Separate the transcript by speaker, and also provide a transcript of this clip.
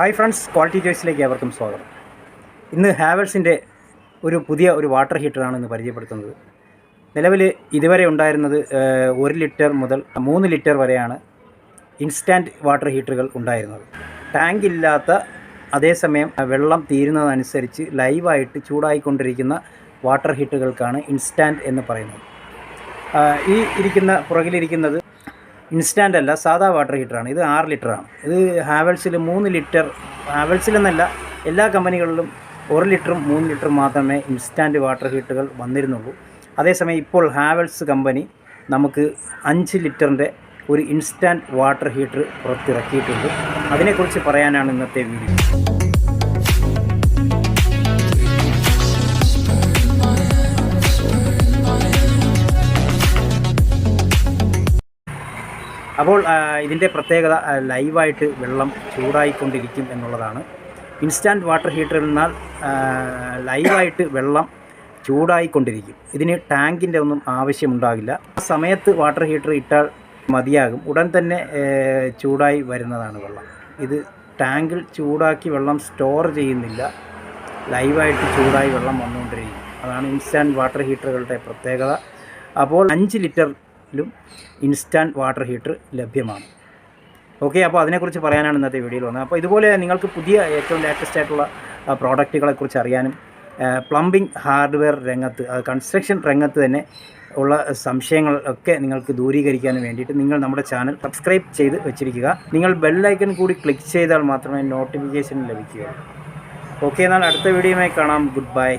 Speaker 1: Hi friends quality ചോയ്സിലേക്ക് ഏവർക്കും സ്വാഗതം. ഇന്ന് ഹാവൽസിന്റെ ഒരു പുതിയ ഒരു വാട്ടർ ഹീറ്ററാണ് ഇന്ന് പരിചയപ്പെടുത്തുന്നത്. നിലവിൽ ഇതുവരെ ഉണ്ടായിരുന്നത് ഒരു ലിറ്റർ മുതൽ മൂന്ന് ലിറ്റർ വരെയാണ് ഇൻസ്റ്റാന്റ് വാട്ടർ ഹീറ്ററുകൾ ഉണ്ടായിരുന്നത്. ടാങ്ക് ഇല്ലാത്ത അതേസമയം വെള്ളം തീരുന്നതനുസരിച്ച് ലൈവായിട്ട് ചൂടായിക്കൊണ്ടിരിക്കുന്ന വാട്ടർ ഹീറ്ററുകൾക്കാണ് ഇൻസ്റ്റാന്റ് എന്ന് പറയുന്നത്. ഈ ഇരിക്കുന്ന പുറകിലിരിക്കുന്നത് ഇൻസ്റ്റാന്റ് അല്ല സാധാ വാട്ടർ ഹീറ്ററാണ്. ഇത് ആറ് ലിറ്ററാണ്. ഇത് ഹാവൽസിൽ മൂന്ന് ലിറ്റർ ഹാവൽസിലെന്നല്ല എല്ലാ കമ്പനികളിലും ഒരു ലിറ്ററും മൂന്ന് ലിറ്ററും മാത്രമേ ഇൻസ്റ്റാന്റ് വാട്ടർ ഹീറ്ററുകൾ വന്നിരുന്നുള്ളൂ. അതേസമയം ഇപ്പോൾ ഹാവൽസ് കമ്പനി നമുക്ക് അഞ്ച് ലിറ്ററിന്റെ ഒരു ഇൻസ്റ്റാന്റ് വാട്ടർ ഹീറ്റർ പുറത്തിറക്കിയിട്ടുണ്ട്. അതിനെക്കുറിച്ച് പറയാനാണ് ഇന്നത്തെ വീഡിയോ. അപ്പോൾ ഇതിന്റെ പ്രത്യേകത ലൈവായിട്ട് വെള്ളം ചൂടായിക്കൊണ്ടിരിക്കും എന്നുള്ളതാണ്. ഇൻസ്റ്റാന്റ് വാട്ടർ ഹീറ്റർ എന്നാൽ ലൈവായിട്ട് വെള്ളം ചൂടായിക്കൊണ്ടിരിക്കും. ഇതിന് ടാങ്കിന്റെ ഒന്നും ആവശ്യമുണ്ടാകില്ല. സമയത്ത് വാട്ടർ ഹീറ്റർ ഇട്ടാൽ മതിയാകും. ഉടൻ തന്നെ ചൂടായി വരുന്നതാണ് വെള്ളം. ഇത് ടാങ്കിൽ ചൂടാക്കി വെള്ളം സ്റ്റോർ ചെയ്യുന്നില്ല. ലൈവായിട്ട് ചൂടായി വെള്ളം വന്നുകൊണ്ടിരിക്കും. അതാണ് ഇൻസ്റ്റാന്റ് വാട്ടർ ഹീറ്ററുകളുടെ പ്രത്യേകത. അപ്പോൾ അഞ്ച് ലിറ്ററിലും ഇൻസ്റ്റാന്റ് വാട്ടർ ഹീറ്റർ ലഭ്യമാണ്. ഓക്കെ അപ്പോൾ അതിനെക്കുറിച്ച് പറയാനാണ് ഇന്നത്തെ വീഡിയോയിൽ വന്നത്. അപ്പോൾ ഇതുപോലെ നിങ്ങൾക്ക് പുതിയ ഏറ്റവും ലേറ്റസ്റ്റ് ആയിട്ടുള്ള പ്രോഡക്റ്റുകളെ പ്രോഡക്റ്റുകളെക്കുറിച്ച് അറിയാനും പ്ലംബിംഗ് ഹാർഡ്വെയർ രംഗത്ത് കൺസ്ട്രക്ഷൻ രംഗത്ത് തന്നെ ഉള്ള സംശയങ്ങൾ ഒക്കെ നിങ്ങൾക്ക് ദൂരീകരിക്കാനും വേണ്ടിയിട്ട് നിങ്ങൾ നമ്മുടെ ചാനൽ സബ്സ്ക്രൈബ് ചെയ്ത് വെച്ചിരിക്കുക. നിങ്ങൾ ബെല്ലൈക്കൺ കൂടി ക്ലിക്ക് ചെയ്താൽ മാത്രമേ നോട്ടിഫിക്കേഷൻ ലഭിക്കുകയുള്ളൂ. ഓക്കെ എന്നാൽ അടുത്ത വീഡിയോയുമായി കാണാം. Good bye